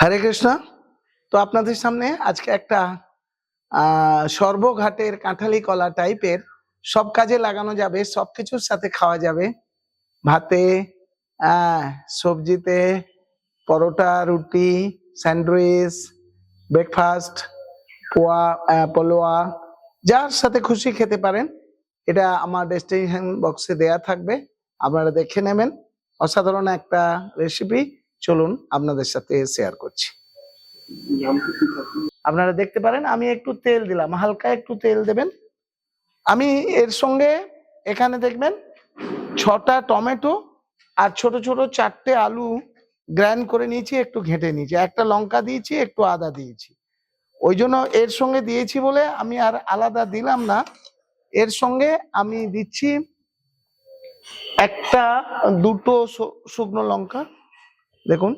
হরে কৃষ্ণ। তো আপনাদের সামনে আজকে একটা সর্বঘাটের কাঁঠালি কলা টাইপের সব কাজে লাগানো যাবে, সব কিছুর সাথে খাওয়া যাবে। ভাতে সবজিতে, পরোটা, রুটি, স্যান্ডউইচ ব্রেকফাস্ট পোয়া পোলোয়া, যার সাথে খুশি খেতে পারেন। এটা আমার ডেস্টিনেশন বক্সে দেয়া থাকবে, আপনারা দেখে নেবেন। অসাধারণ একটা রেসিপি চলুন আপনাদের সাথে শেয়ার করছি। আপনারা দেখতে পারেন, আমি একটু তেল দিলাম, হালকা একটু তেল দেবেন। আমি এর সঙ্গে এখানে দেখবেন ছটা টমেটো আর ছোট ছোট চারটে আলু গ্রাইন্ড করে নিয়েছি, একটু ঘেঁটে নিয়েছি। একটা লঙ্কা দিয়েছি, একটু আদা দিয়েছি। ওই জন্য এর সঙ্গে দিয়েছি বলে আমি আর আলাদা দিলাম না। এর সঙ্গে আমি দিচ্ছি একটা দুটো শুকনো লঙ্কা। দেখুন,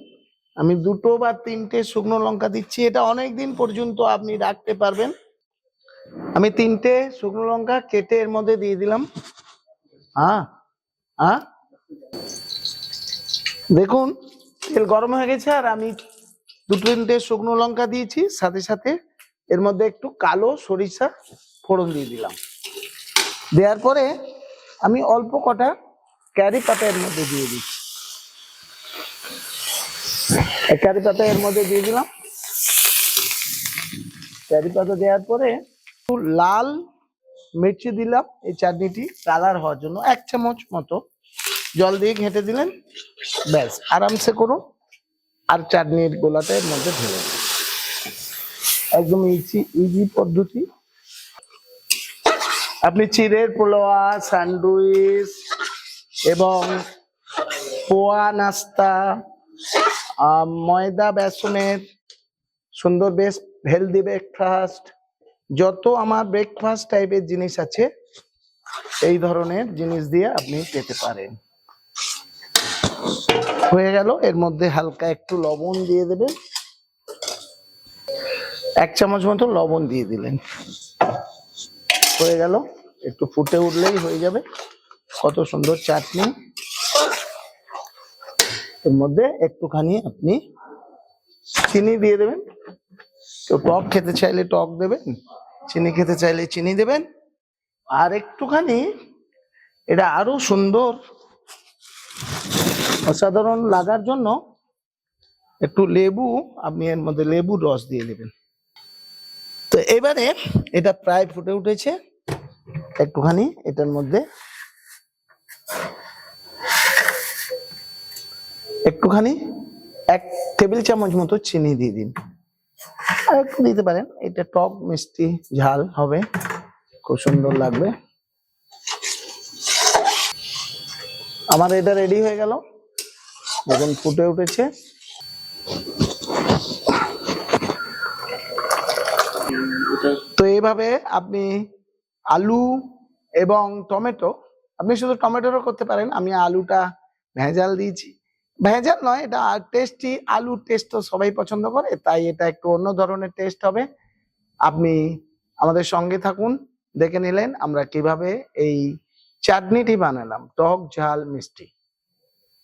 আমি দুটো বা তিনটে শুকনো লঙ্কা দিচ্ছি, এটা অনেক দিন পর্যন্ত আপনি রাখতে পারবেন। আমি তিনটে শুকনো লঙ্কা কেটে এর মধ্যে দিয়ে দিলাম। হ্যাঁ হ্যাঁ দেখুন, তেল গরম হয়ে গেছে, আর আমি দুটো তিনটে শুকনো লঙ্কা দিয়েছি, সাথে সাথে এর মধ্যে একটু কালো সরিষা ফোড়ন দিয়ে দিলাম। দেওয়ার পরে আমি অল্প কটা ক্যারি পাতা এর মধ্যে দিয়ে দিচ্ছি। কারি পাতা এর মধ্যে দিয়ে দিলাম। কারি পাতা দেওয়ার পরে একটু লাল মির্চি দিলাম এই চাটনিটি কালার হওয়ার জন্য, এক চামচ মতো। জল দিয়ে ঘেঁটে দিলেন, ব্যাস, আরামসে করুন। আর চাটনির গোলাটা এর মধ্যে ঢেলে। একদম ইজি ইজি পদ্ধতি। আপনি চিড়ের পোলোয়া স্যান্ডউইচ এবং পোয়া নাস্তা ময়দা, বেসনের সুন্দর বেশ হেলদি ব্রেকফাস্ট যত আমার ব্রেকফাস্ট টাইপের জিনিস আছে, এই ধরনের জিনিস দিয়ে আপনি পেতে পারেন। হয়ে গেল, এর মধ্যে হালকা একটু লবণ দিয়ে দেবেন। এক চামচ মতো লবণ দিয়ে দিলেন। হয়ে গেল, একটু ফুটে উঠলেই হয়ে যাবে। কত সুন্দর চাটনি। এর মধ্যে একটুখানি আপনি চিনি দিয়ে দেবেন। তো টক খেতে চাইলে টক দেবেন, চিনি খেতে চাইলে চিনি দেবেন। আর একটুখানি, এটা আরও সুন্দর, অসাধারণ লাগার জন্য একটু লেবু, আপনি এর মধ্যে লেবুর রস দিয়ে দেবেন। তো এবারে এটা প্রায় ফুটে উঠেছে। একটুখানি এটার মধ্যে একটুখানি এক টেবিল চামচ মতো চিনি দিয়ে দিন। আর একটু দিতে পারেন, এটা টক মিষ্টি ঝাল হবে, খুব সুন্দর লাগবে। আমার এটা রেডি হয়ে গেল, দেখুন ফুটে উঠেছে। তো এইভাবে আপনি আলু এবং টমেটো, আপনি শুধু টমেটোরও করতে পারেন, আমি আলুটা ভেজাল দিয়েছি। ভেজাল নয়, এটা টেস্টি আলুর টেস্ট তো সবাই পছন্দ করে, তাই এটা একটু অন্য ধরনের টেস্ট হবে। আপনি আমাদের সঙ্গে থাকুন, দেখে নিলেন আমরা কীভাবে এই চাটনিটি বানালাম, টক ঝাল মিষ্টি।